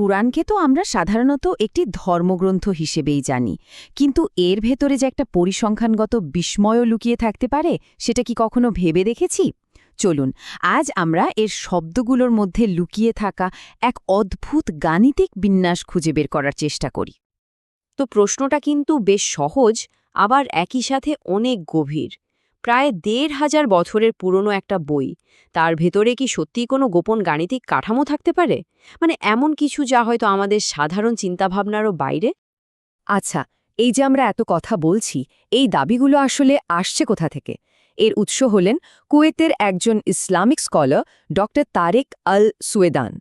কুরআনকে তো আমরা সাধারণত একটি ধর্মগ্রন্থ হিসেবেই জানি। কিন্তু এর ভেতরে যে একটা পরিসংখ্যানগত বিস্ময়ও লুকিয়ে থাকতে পারে, সেটা কি কখনো ভেবে দেখেছি? চলুন, আজ আমরা এর শব্দগুলোর মধ্যে লুকিয়ে থাকা এক অদ্ভুত গাণিতিক বিন্যাস খুঁজে বের করার চেষ্টা করি। তো প্রশ্নটা কিন্তু বেশ সহজ, আবার একই সাথে অনেক গভীর। প্রায় দেড় হাজার বছরের পুরনো একটা বই। তার ভেতরে কি সত্যিই কোনো গোপন গাণিতিক কাঠামো থাকতে পারে? মানে এমন কিছু যা হয়তো আমাদের সাধারণ চিন্তাভাবনারও বাইরে? আচ্ছা এই যে আমরা এত কথা বলছি, এই দাবিগুলো আসলে আসছে কোথা থেকে? এর উৎস হলেন কুয়েতের একজন ইসলামিক স্কলার ড তারেক আল সুয়েদান।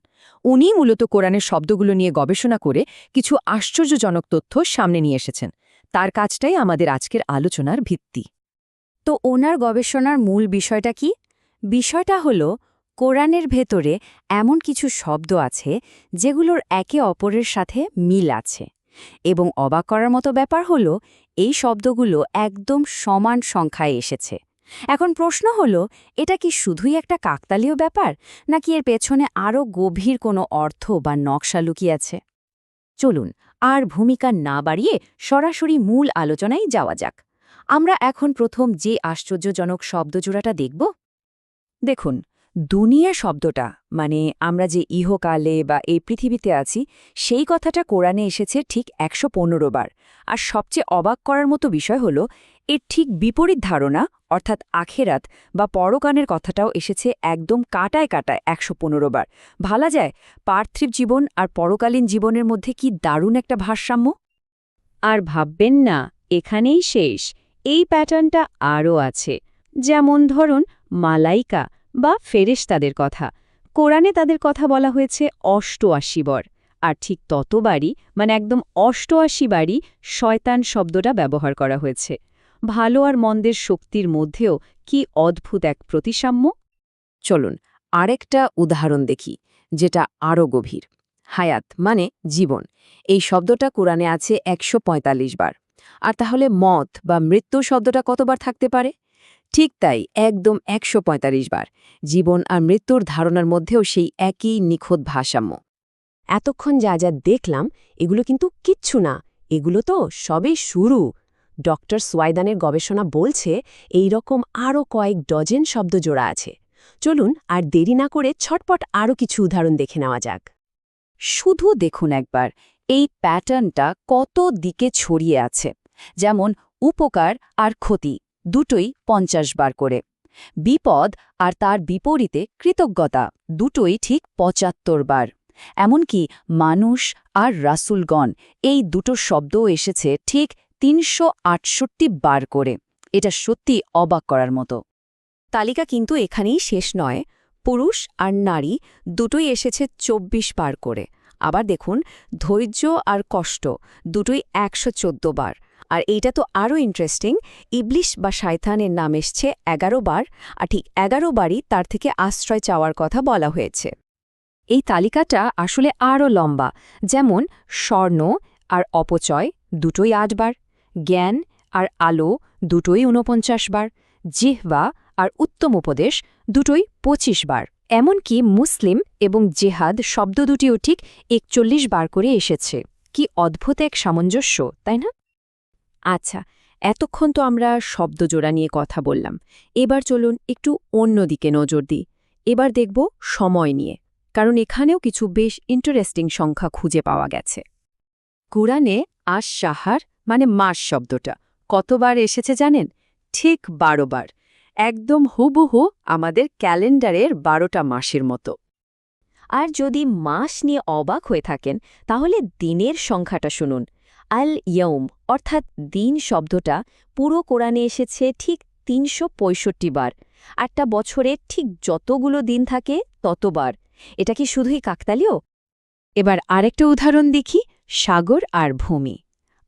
উনি মূলত কোরআনের শব্দগুলো নিয়ে গবেষণা করে কিছু আশ্চর্যজনক তথ্য সামনে নিয়ে এসেছেন। তার কাজটাই আমাদের আজকের আলোচনার ভিত্তি। তো ওনার গবেষণার মূল বিষয়টা কি? বিষয়টা হল, কোরআনের ভেতরে এমন কিছু শব্দ আছে, যেগুলোর একে অপরের সাথে মিল আছে। এবং অবাক করার মতো ব্যাপার হল, এই শব্দগুলো একদম সমান সংখ্যায় এসেছে। এখন প্রশ্ন হল, এটা কি শুধুই একটা কাকতালীয় ব্যাপার, নাকি এর পেছনে আরও গভীর কোনো অর্থ বা নকশা লুকিয়ে আছে? চলুন, আর ভূমিকা না বাড়িয়ে সরাসরি মূল আলোচনায় যাওয়া যাক। আমরা এখন প্রথম যে আশ্চর্যজনক শব্দজোড়াটা দেখব? দেখুন, দুনিয়া শব্দটা মানে আমরা যে ইহকালে বা এই পৃথিবীতে আছি, সেই কথাটা কোরআনে এসেছে ঠিক একশো পনেরো বার। আর সবচেয়ে অবাক করার মতো বিষয় হল, এর ঠিক বিপরীত ধারণা, অর্থাৎ আখেরাত বা পরকানের কথাটাও এসেছে একদম কাটায় কাটায় একশো পনেরো বার। ভালা যায়, পার্থিব জীবন আর পরকালীন জীবনের মধ্যে কি দারুণ একটা ভারসাম্য? আর ভাববেন না, এখানেই শেষ। এই প্যাটার্নটা আরও আছে। যেমন ধরুন, মালাইকা বা ফেরেশতাদের কথা। কোরআনে তাদের কথা বলা হয়েছে অষ্টআশি বার। আর ঠিক ততবারই মানে একদম অষ্টআশি বারই শয়তান শব্দটা ব্যবহার করা হয়েছে। ভালো আর মন্দের শক্তির মধ্যেও কি অদ্ভুত এক প্রতিসাম্য? চলুন আরেকটা উদাহরণ দেখি, যেটা আরও গভীর। হায়াত মানে জীবন। এই শব্দটা কোরআনে আছে একশো পঁয়তাল্লিশ বার। আর তাহলে মত বা মৃত্যু শব্দটা কতবার থাকতে পারে? ঠিক তাই, একদম একশো পঁয়তাল্লিশ বার। জীবন আর মৃত্যুর ধারণার মধ্যেও সেই একই নিখোঁত ভারসাম্য। এতক্ষণ যা যা দেখলাম, এগুলো কিন্তু কিচ্ছু না। এগুলো তো সবে শুরু। ডক্টর সোয়াইদানের গবেষণা বলছে, এই রকম আরও কয়েক ডজেন শব্দ জোড়া আছে। চলুন আর দেরি না করে ছটপট আরও কিছু উদাহরণ দেখে নেওয়া যাক। শুধু দেখুন একবার এই প্যাটার্নটা কত দিকে ছড়িয়ে আছে? যেমন, উপকার আর ক্ষতি, দুটোই পঞ্চাশ বার করে। বিপদ আর তার বিপরীতে কৃতজ্ঞতা, দুটোই ঠিক পঁচাত্তর বার। এমনকি মানুষ আর রাসুলগণ, এই দুটো শব্দও এসেছে ঠিক তিনশো আটষট্টি বার করে। এটা সত্যি অবাক করার মতো। তালিকা কিন্তু এখানেই শেষ নয়। পুরুষ আর নারী, দুটোই এসেছে ২৪ বার করে। আবার দেখুন, ধৈর্য আর কষ্ট দুটোই একশো চোদ্দ বার। আর এইটা তো আরও ইন্টারেস্টিং ইবলিশ বা শায়থানের নাম এসছে এগারো বার, আর ঠিক এগারো বারই তার থেকে আশ্রয় চাওয়ার কথা বলা হয়েছে। এই তালিকাটা আসলে আরও লম্বা, যেমন স্বর্ণ আর অপচয় দুটোই আটবার জ্ঞান আর আলো দুটোই ঊনপঞ্চাশ বার, জিহ্বা আর উত্তম উপদেশ দুটোই পঁচিশ বার। এমনকি মুসলিম এবং জেহাদ শব্দ দুটিও ঠিক একচল্লিশ বার করে এসেছে। কি অদ্ভুত এক সামঞ্জস্য, তাই না? আচ্ছা এতক্ষণ তো আমরা শব্দজোড়া নিয়ে কথা বললাম। এবার চলুন একটু অন্যদিকে নজর দিই। এবার দেখব সময় নিয়ে, কারণ এখানেও কিছু বেশ ইন্টারেস্টিং সংখ্যা খুঁজে পাওয়া গেছে। কুরআনে আশ সাহার মানে মাস শব্দটা। কতবার এসেছে জানেন? ঠিক বারো বার। একদম হুবহু আমাদের ক্যালেন্ডারের বারোটা মাসের মতো। আর যদি মাস নিয়ে অবাক হয়ে থাকেন, তাহলে দিনের সংখ্যাটা শুনুন। আল ইয়ৌম অর্থাৎ দিন শব্দটা পুরো কোরআনে এসেছে ঠিক তিনশো পঁয়ষট্টি বার। আটটা বছরে ঠিক যতগুলো দিন থাকে ততবার। এটা কি শুধুই কাকতালীয়? এবার আরেকটা উদাহরণ দেখি, সাগর আর ভূমি।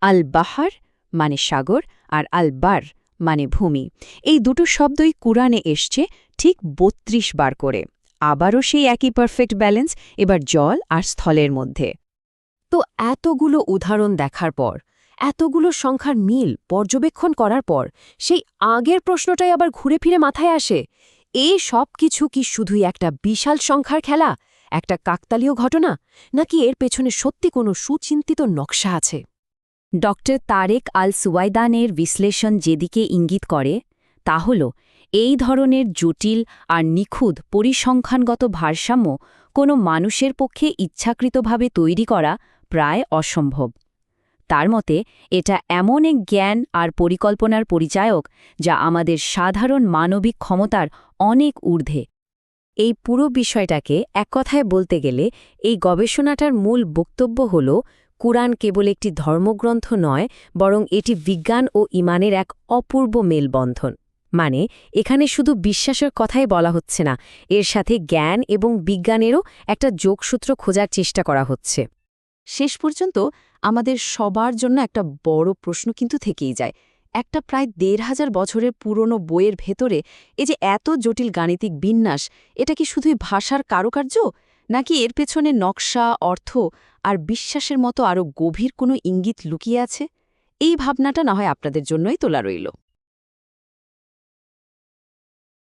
আল বাহার মানে সাগর আর আল বার মানে ভূমি। এই দুটো শব্দই কুরআনে এসছে ঠিক বত্রিশ বার করে। আবারও সেই একই পারফেক্ট ব্যালেন্স এবার জল আর স্থলের মধ্যে। তো এতগুলো উদাহরণ দেখার পর, এতগুলো সংখ্যার মিল পর্যবেক্ষণ করার পর, সেই আগের প্রশ্নটাই আবার ঘুরে ফিরে মাথায় আসে। এই সব কিছু কি শুধুই একটা বিশাল সংখ্যার খেলা, একটা কাকতালীয় ঘটনা, নাকি এর পেছনে সত্যি কোনো সুচিন্তিত নকশা আছে? ডক্টর তারেক আল সুয়াইদানের বিশ্লেষণ যেদিকে ইঙ্গিত করে, তা হল, এই ধরনের জটিল আর নিখুঁত পরিসংখ্যানগত ভারসাম্য কোনো মানুষের পক্ষে ইচ্ছাকৃতভাবে তৈরি করা প্রায় অসম্ভব। তার মতে, এটা এমন এক জ্ঞান আর পরিকল্পনার পরিচায়ক যা আমাদের সাধারণ মানবিক ক্ষমতার অনেক ঊর্ধ্বে। এই পুরো বিষয়টাকে এক কথায় বলতে গেলে, এই গবেষণাটার মূল বক্তব্য হল কুরআন কেবল একটি ধর্মগ্রন্থ নয়, বরং এটি বিজ্ঞান ও ইমানের এক অপূর্ব মেলবন্ধন। মানে এখানে শুধু বিশ্বাসের কথাই বলা হচ্ছে না, এর সাথে জ্ঞান এবং বিজ্ঞানেরও একটা যোগসূত্র খোঁজার চেষ্টা করা হচ্ছে। শেষ পর্যন্ত আমাদের সবার জন্য একটা বড় প্রশ্ন কিন্তু থেকেই যায়। একটা প্রায় দেড় হাজার বছরের পুরনো বইয়ের ভেতরে এ যে এত জটিল গাণিতিক বিন্যাস, এটা কি শুধুই ভাষার কারুকার্য? নাকি এর পেছনে নকশা, অর্থ আর বিশ্বাসের মতো আরও গভীর কোনো ইঙ্গিত লুকিয়ে আছে? এই ভাবনাটা না হয় আপনাদের জন্যই তোলা রইল।